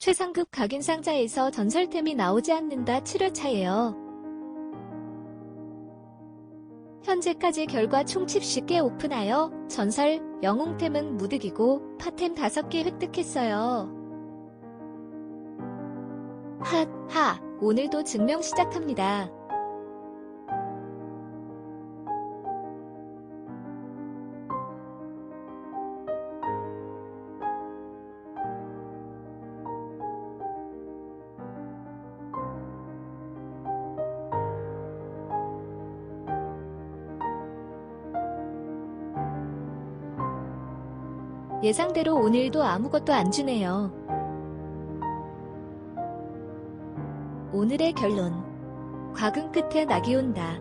최상급 각인 상자에서 전설템이 나오지 않는다 7회차예요. 현재까지 결과 총 70개 오픈하여 전설, 영웅템은 무득이고 파템 5개 획득했어요. 핫, 하, 오늘도 증명 시작합니다. 예상대로 오늘도 아무것도 안 주네요. 오늘의 결론. 과금 끝에 낙이 온다.